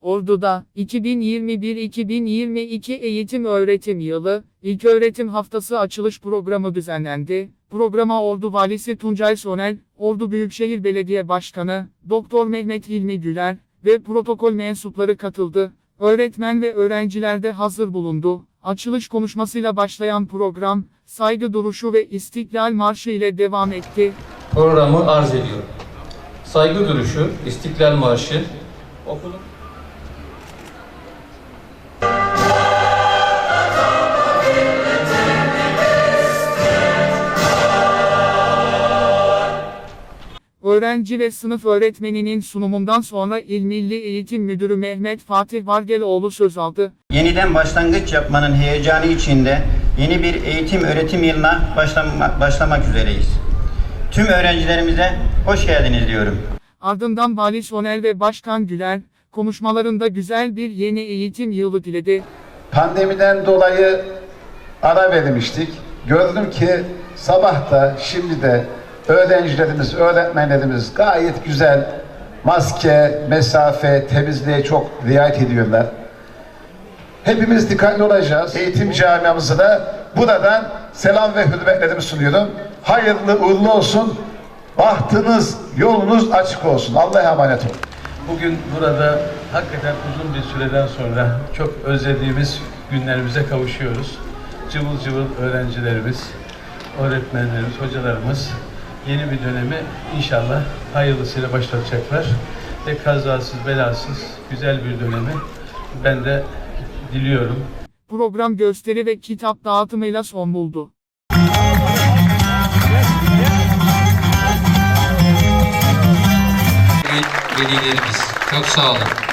Ordu'da 2021-2022 eğitim öğretim yılı İlköğretim Haftası açılış programı düzenlendi. Programa Ordu Valisi Tuncay Sonel, Ordu Büyükşehir Belediye Başkanı Doktor Mehmet Hilmi Güler ve protokol mensupları katıldı. Öğretmen ve öğrenciler de hazır bulundu. Açılış konuşmasıyla başlayan program, saygı duruşu ve İstiklal Marşı ile devam etti. programı arz ediyorum. Saygı duruşu, İstiklal Marşı, okulun Öğrenci ve sınıf öğretmeninin sunumundan sonra İl Milli Eğitim Müdürü Mehmet Fatih Vargeloğlu söz aldı. Yeniden başlangıç yapmanın heyecanı içinde yeni bir eğitim öğretim yılına başlama- başlamak üzereyiz. Tüm öğrencilerimize hoş geldiniz diyorum. Ardından Vali Sonel ve Başkan Güler, konuşmalarında güzel bir yeni eğitim yılı diledi. Pandemiden dolayı ara vermiştik. Gördüm ki sabah da şimdi de öğrencilerimiz, öğretmenlerimiz gayet güzel maske, mesafe, temizliğe çok riayet ediyorlar. Hepimiz dikkatli olacağız. Eğitim camiamıza da buradan selam ve hürmetlerimi sunuyorum. Hayırlı uğurlu olsun. Bahtınız, yolunuz açık olsun. Allah'a emanet olun. Bugün burada hakikaten uzun bir süreden sonra çok özlediğimiz günlerimize kavuşuyoruz. Cıvıl cıvıl öğrencilerimiz, öğretmenlerimiz, hocalarımız yeni bir dönemi inşallah hayırlısıyla başlatacaklar. Ve kazasız belasız güzel bir dönemi ben de diliyorum. Program gösteri ve kitap dağıtımıyla son buldu. velilerimiz çok sağ olun.